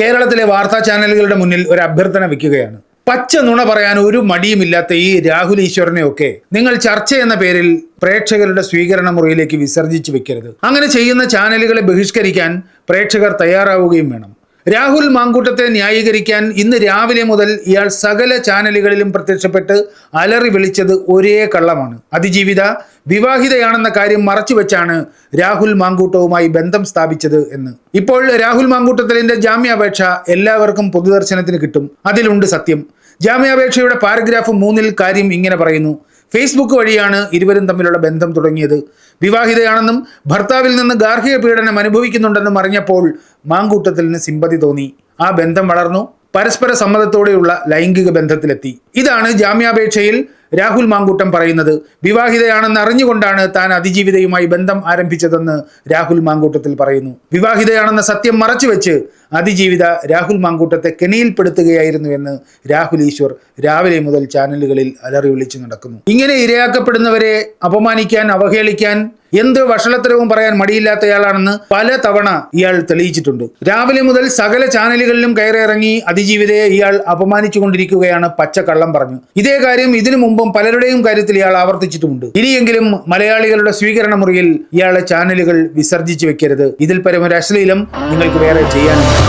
കേരളത്തിലെ വാർത്താ ചാനലുകളുടെ മുന്നിൽ ഒരു അഭ്യർത്ഥന വെക്കുകയാണ്. പച്ച നുണ പറയാൻ ഒരു മടിയുമില്ലാത്ത ഈ രാഹുൽ ഈശ്വരനെയൊക്കെ നിങ്ങൾ ചർച്ച എന്ന പേരിൽ പ്രേക്ഷകരുടെ സ്വീകരണ മുറിയിലേക്ക് വിസർജിച്ച് വെക്കരുത്. അങ്ങനെ ചെയ്യുന്ന ചാനലുകളെ ബഹിഷ്കരിക്കാൻ പ്രേക്ഷകർ തയ്യാറാവുകയും വേണം. രാഹുൽ മാങ്കൂട്ടത്തെ ന്യായീകരിക്കാൻ ഇന്ന് രാവിലെ മുതൽ ഇയാൾ സകല ചാനലുകളിലും പ്രത്യക്ഷപ്പെട്ട് അലറി വിളിച്ചത് ഒരേ കള്ളമാണ്. അതിജീവിത വിവാഹിതയാണെന്ന കാര്യം മറച്ചുവെച്ചാണ് രാഹുൽ മാങ്കൂട്ടവുമായി ബന്ധം സ്ഥാപിച്ചത് എന്ന്. ഇപ്പോൾ രാഹുൽ മാങ്കൂട്ടത്തിലിന്റെ ജാമ്യാപേക്ഷ എല്ലാവർക്കും പൊതുദർശനത്തിന് കിട്ടും. അതിലുണ്ട് സത്യം. ജാമ്യാപേക്ഷയുടെ പാരഗ്രാഫ് മൂന്നിൽ കാര്യം ഇങ്ങനെ പറയുന്നു. ഫേസ്ബുക്ക് വഴിയാണ് ഇരുവരും തമ്മിലുള്ള ബന്ധം തുടങ്ങിയത്. വിവാഹിതയാണെന്നും ഭർത്താവിൽ നിന്ന് ഗാർഹിക പീഡനം അനുഭവിക്കുന്നുണ്ടെന്നും അറിഞ്ഞപ്പോൾ മാങ്കൂട്ടത്തിന് സിമ്പതി തോന്നി. ആ ബന്ധം വളർന്നു. പരസ്പര സമ്മതത്തോടെയുള്ള ലൈംഗിക ബന്ധത്തിലെത്തി. ഇതാണ് ജാമ്യാപേക്ഷയിൽ രാഹുൽ മാങ്കൂട്ടം പറയുന്നത് വിവാഹിതയാണെന്ന് അറിഞ്ഞുകൊണ്ടാണ് താൻ അതിജീവിതയുമായി ബന്ധം ആരംഭിച്ചതെന്ന് രാഹുൽ മാങ്കൂട്ടത്തിൽ പറയുന്നു. വിവാഹിതയാണെന്ന സത്യം മറച്ചുവെച്ച് അതിജീവിത രാഹുൽ മാങ്കൂട്ടത്തെ കെണിയിൽപ്പെടുത്തുകയായിരുന്നു എന്ന് രാഹുൽ ഈശ്വർ രാവിലെ മുതൽ ചാനലുകളിൽ അലറി വിളിച്ചു നടക്കുന്നു. ഇങ്ങനെ ഇരയാക്കപ്പെടുന്നവരെ അപമാനിക്കാൻ അവഹേളിക്കാൻ എന്ത് വഷളത്തരവും പറയാൻ മടിയില്ലാത്തയാളാണെന്ന് പല തവണ ഇയാൾ തെളിയിച്ചിട്ടുണ്ട്. രാവിലെ മുതൽ സകല ചാനലുകളിലും കയറിയിറങ്ങി അതിജീവിതയെ ഇയാൾ അപമാനിച്ചുകൊണ്ടിരിക്കുകയാണ് പച്ചക്കള്ളം പറഞ്ഞു. ഇതേ കാര്യം ഇതിനു മുമ്പും പലരുടെയും കാര്യത്തിൽ ഇയാൾ ആവർത്തിച്ചിട്ടുമുണ്ട്. ഇനിയെങ്കിലും മലയാളികളുടെ സ്വീകരണ മുറിയിൽ ഇയാളെ ചാനലുകൾ വിസർജിച്ചു വെക്കരുത്. ഇതിൽ പരം ഒരു അശ്ലീലം നിങ്ങൾക്ക് വേറെ ചെയ്യാനുണ്ട്.